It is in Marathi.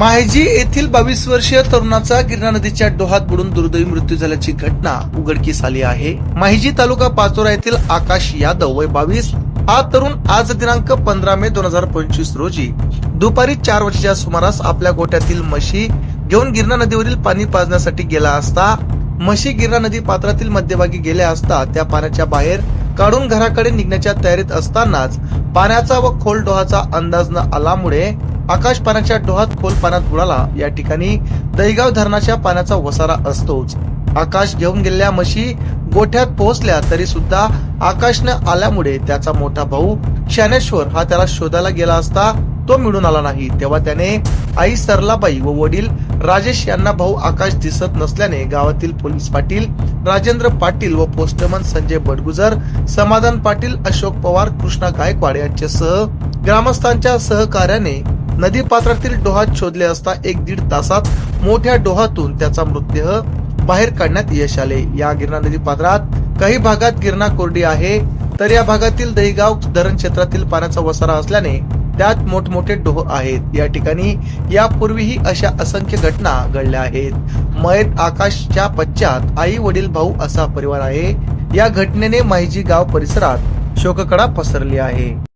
माहेजी येथील बावीस वर्षीय तरुणाचा गिरणा नदीच्या डोहात बुडून दुर्दैवी मृत्यू झाल्याची घटना उघडकीस आली आहे. माहिजी तालुका पाचोरा येथील आकाश यादव वय बावीस हा तरुण आज दिनांक पंधरा मे दोन हजार पंचवीस रोजी दुपारी चार वर्षाच्या सुमारास आपल्या गोट्यातील म्हशी घेऊन गिरणा नदीवरील पाणी पाजण्यासाठी गेला असता म्हशी गिरणा नदी पात्रातील मध्यभागी गेल्या असता त्या पाण्याच्या बाहेर काढून घराकडे निघण्याच्या तयारीत असतानाच पाण्याचा व खोल डोहाचा अंदाज न आल्यामुळे आकाश पाण्याच्या डोहात खोल पाण्यात बुडाला. या ठिकाणी दहीगाव धरणाच्या पाण्याचा वसारा असतोच. आकाश घेऊन गेलेल्या म्हशी गोठ्यात पोहोचल्या तरी सुद्धा आकाशनं आल्यामुळे त्याचा मोठा भाऊ शानेश्वर हा त्याला शोधायला गेला असता तो मिळून आला नाही. तेव्हा त्याने आई सरलाबाई व वडील राजेश यांना भाऊ आकाश दिसत नसल्याने गावातील पोलीस पाटील राजेंद्र पाटील व पोस्टमन संजय बडगुजर समाधान पाटील अशोक पवार कृष्णा गायकवाड यांच्यासह ग्रामस्थांच्या सहकार्याने नदी पात्रातील डोहात शोधले असता एक दीड तासात मोठ्या डोहातून त्याचा मृतदेह बाहेर काढण्यात यश आले. या गिरणा नदी पात्रात काही भागात गिरणा कोरडी आहे तर या भागातील दहीगाव धरण क्षेत्रातील पाण्याचा वसारा असल्याने त्यात मोठमोठे डोह आहेत. या ठिकाणी यापूर्वीही अशा असंख्य घटना घडल्या आहेत. मयत आकाशच्या पश्चात आई वडील भाऊ असा परिवार आहे. या घटनेने माहिजी गाव परिसरात शोककडा पसरली आहे.